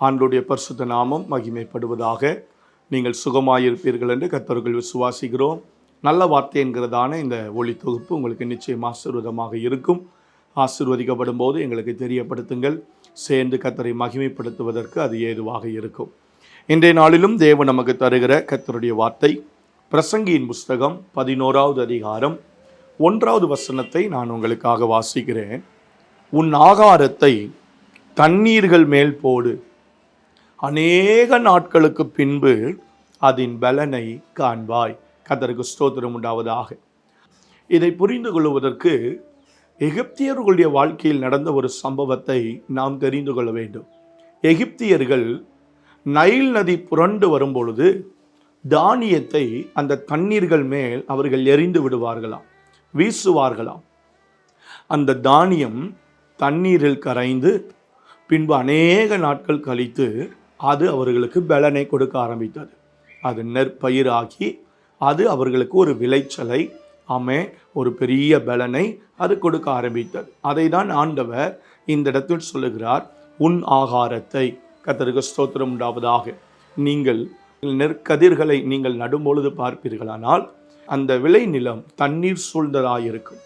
ஆண்டுடைய பரிசுத்த நாமம் மகிமைப்படுவதாக நீங்கள் சுகமாயிருப்பீர்கள் என்று கத்தர்கள் விசுவாசிக்கிறோம். நல்ல வார்த்தை என்கிறதான இந்த ஒளி தொகுப்பு உங்களுக்கு நிச்சயம் ஆசீர்வாதமாக இருக்கும். ஆசீர்வதிக்கப்படும் போது எங்களுக்கு தெரியப்படுத்துங்கள். சேர்ந்து கத்தரை மகிமைப்படுத்துவதற்கு அது ஏதுவாக இருக்கும். இன்றைய நாளிலும் தேவன் நமக்கு தருகிற கத்தருடைய வார்த்தை பிரசங்கியின் புஸ்தகம் பதினோராவது அதிகாரம் ஒன்றாவது வசனத்தை நான் உங்களுக்காக வாசிக்கிறேன். உன் ஆகாரத்தை தண்ணீர்கள் மேல் போடு. அநேக நாட்களுக்கு பின்பு அதன் பலனை காண்பாய். கத்தருக்கு ஸ்தோத்திரம் உண்டாவதாக. இதை புரிந்து கொள்வதற்கு எகிப்தியர்களுடைய வாழ்க்கையில் நடந்த ஒரு சம்பவத்தை நாம் தெரிந்து கொள்ள வேண்டும். எகிப்தியர்கள் நைல் நதி புரண்டு வரும்பொழுது தானியத்தை அந்த தண்ணீர்கள் மேல் அவர்கள் எரிந்து விடுவார்களாம் வீசுவார்களாம். அந்த தானியம் தண்ணீரில் கரைந்து பின்பு அநேக நாட்கள் கழித்து அது அவர்களுக்கு பலனை கொடுக்க ஆரம்பித்தது. அது நெற்பயிராகி அது அவர்களுக்கு ஒரு விளைச்சலை அமே ஒரு பெரிய பலனை அது கொடுக்க ஆரம்பித்தது. அதை தான் ஆண்டவர் இந்த இடத்தில் சொல்லுகிறார் உன் ஆகாரத்தை. கத்தருக்கு ஸ்தோத்திரம் உண்டாவதாக. நீங்கள் நெற்கதிர்களை நீங்கள் நடும்பொழுது பார்ப்பீர்களானால் அந்த விளைநிலம் தண்ணீர் சூழ்ந்ததாயிருக்கும்.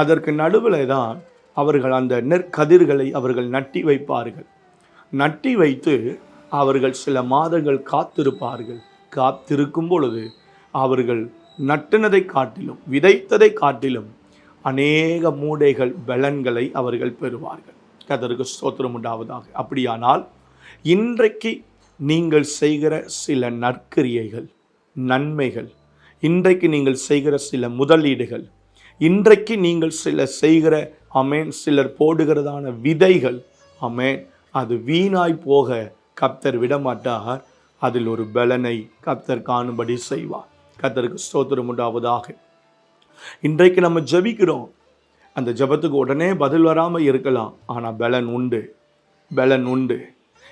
அதற்கு நடுவில் தான் அவர்கள் அந்த நெற்கதிர்களை அவர்கள் நட்டி வைப்பார்கள். நட்டி வைத்து அவர்கள் சில மாதங்கள் காத்திருப்பார்கள். காத்திருக்கும் பொழுது அவர்கள் நட்டினதை காட்டிலும் விதைத்ததை காட்டிலும் அநேக மூடைகள் பலன்களை அவர்கள் பெறுவார்கள். கதருக்கு ஸ்தோத்திரம் உண்டாவதாக. அப்படியானால் இன்றைக்கு நீங்கள் செய்கிற சில நற்கிரியைகள் நன்மைகள் இன்றைக்கு நீங்கள் செய்கிற சில முதலீடுகள் இன்றைக்கு நீங்கள் சில செய்கிற அமேன் சிலர் போடுகிறதான விதைகள் அமேன் அது வீணாய் போக கப்தர் விடமாட்டார். அதில் ஒரு பலனை கப்தர் காணும்படி செய்வார். கத்தருக்கு ஸ்தோத்திரம் உண்டாவதாக. இன்றைக்கு நம்ம ஜபிக்கிறோம். அந்த ஜபத்துக்கு உடனே பதில் வராமல் இருக்கலாம். ஆனால் பலன் உண்டு. பலன் உண்டு.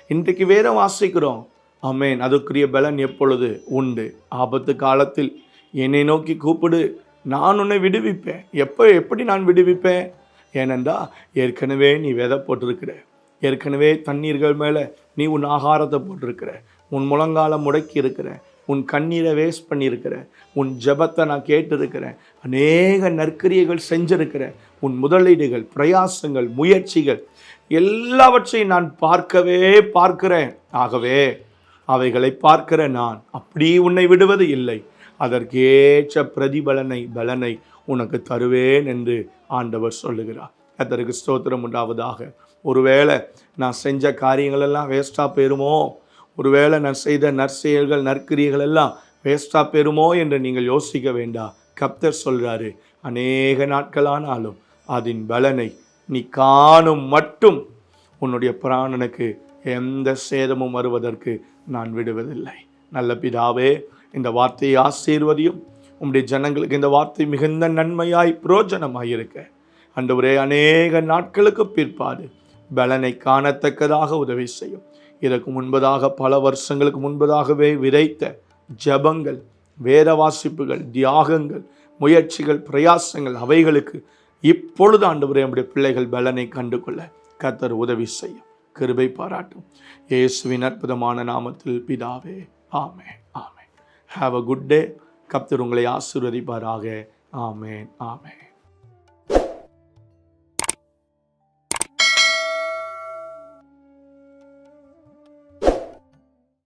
இன்றைக்கு வேற வாசிக்கிறோம். அமேன் அதுக்குரிய பலன் எப்பொழுது? உண்டு. ஆபத்து காலத்தில் என்னை நோக்கி கூப்பிடு. நான் உன்னை விடுவிப்பேன். எப்போ எப்படி நான் விடுவிப்பேன்? ஏனென்றா ஏற்கனவே நீ விதை போட்டிருக்கிற. ஏற்கனவே தண்ணீர்கள் மேலே நீ உன் ஆகாரத்தை போட்டிருக்கிற. உன் முழங்காலம் முடக்கி இருக்கிற. உன் கண்ணீரை வேஸ்ட் பண்ணியிருக்கிற. உன் ஜபத்தை நான் கேட்டிருக்கிறேன். அநேக நற்கிரியைகள் செஞ்சிருக்கிறேன் உன் முதலீடுகள் பிரயாசங்கள் முயற்சிகள் எல்லாவற்றையும் நான் பார்க்கவே பார்க்கிறேன். ஆகவே அவைகளை பார்க்கிற நான் அப்படி உன்னை விடுவது இல்லை. அதற்கேற்ற பிரதிபலனை பலனை உனக்கு தருவேன் என்று ஆண்டவர் சொல்லுகிறார். அதற்கு ஸ்தோத்திரம் உண்டாவதாக. ஒருவேளை நான் செஞ்ச காரியங்களெல்லாம் வேஸ்ட்டாக போயிருமோ? ஒருவேளை நான் செய்த நற்செயல்கள் நற்கிரியர்கள் எல்லாம் வேஸ்ட்டாக போயிருமோ என்று நீங்கள் யோசிக்க வேண்டாம். கப்தர் சொல்கிறாரு அநேக நாட்களானாலும் அதன் பலனை நீ காணும் மட்டும். உன்னுடைய பிராணனுக்கு எந்த சேதமும் வருவதற்கு நான் விடுவதில்லை. நல்ல பிதாவே இந்த வார்த்தையை ஆசீர்வதியும். உம்முடைய ஜனங்களுக்கு இந்த வார்த்தை மிகுந்த நன்மையாய் புரோஜனமாயிருக்க அந்த அன்றுவரே அநேக நாட்களுக்கு பிற்பாடு பலனை காணத்தக்கதாக உதவி செய்யும். இதற்கு முன்பதாக பல வருஷங்களுக்கு முன்பதாகவே விதைத்த ஜபங்கள் வேத வாசிப்புகள் தியாகங்கள் முயற்சிகள் பிரயாசங்கள் அவைகளுக்கு இப்பொழுது ஆண்டவரே நம்முடைய பிள்ளைகள் பலனை கண்டுகொள்ள கத்தர் உதவி செய்யும். கிருபை பாராட்டும். இயேசுவின் அற்புதமான நாமத்தில் பிதாவே ஆமே ஆமே ஹாவ் அ குட் டே கப்தர் உங்களை ஆசீர்வதிப்பாராக. ஆமேன் ஆமேன்.